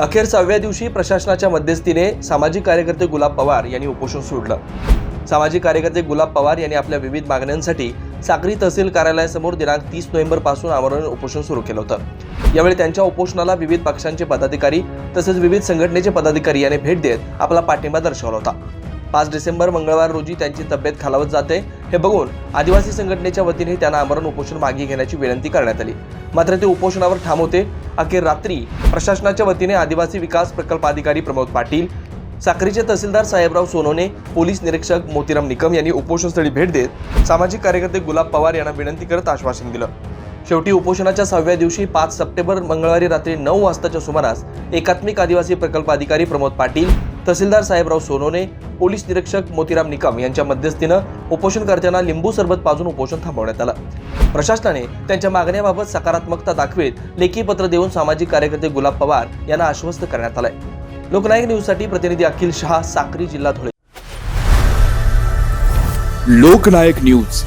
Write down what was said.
अखेर सहाव्या दिवशी प्रशासनाच्या मध्यस्थीने सामाजिक कार्यकर्ते गुलाब पवार यांनी उपोषण सोडलं. सामाजिक कार्यकर्ते गुलाब पवार यांनी आपल्या विविध मागण्यांसाठी साक्री तहसील कार्यालयासमोर दिनांक तीस नोव्हेंबरपासून आमरण उपोषण सुरू केलं होतं. यावेळी त्यांच्या उपोषणाला विविध पक्षांचे पदाधिकारी तसेच विविध संघटनेचे पदाधिकारी यांनी भेट देत आपला पाठिंबा दर्शवला होता. पाच डिसेंबर मंगळवार रोजी त्यांची तब्येत खालावत जाते हे बघून आदिवासी संघटनेच्या वतीने त्यांना आमरण उपोषण मागे घेण्याची विनंती करण्यात आली. मात्र ते उपोषणावर ठाम होते अखेर रात्री प्रशासनाच्या वतीने आदिवासी विकास प्रकल्प अधिकारी प्रमोद पाटील साक्रीचे तहसीलदार साहेबराव सोनोने पोलीस निरीक्षक मोतीराम निकम यांनी उपोषणस्थळी भेट देत सामाजिक कार्यकर्ते गुलाब पवार यांना विनंती करत आश्वासन दिलं. शेवटी उपोषणाच्या सहाव्या दिवशी पाच सप्टेंबर मंगळवारी रात्री नऊ वाजताच्या सुमारास एकात्मिक आदिवासी प्रकल्प अधिकारी प्रमोद पाटील तहसीलदार साहेबराव सोनोने पोलीस निरीक्षक मोतीराम निकम यांच्या मध्यस्थीनं उपोषणकर्त्यांना लिंबू सरबत पाजून उपोषण थांबवण्यात आलं. प्रशासनाने त्यांच्या मागण्याबाबत सकारात्मकता दाखवीत लेखी पत्र देऊन सामाजिक कार्यकर्ते गुलाब पवार यांना आश्वस्त करण्यात आलंय. लोकनायक न्यूजसाठी प्रतिनिधी अखिल शहा साक्री जिल्हा धुळे. लोकनायक न्यूज.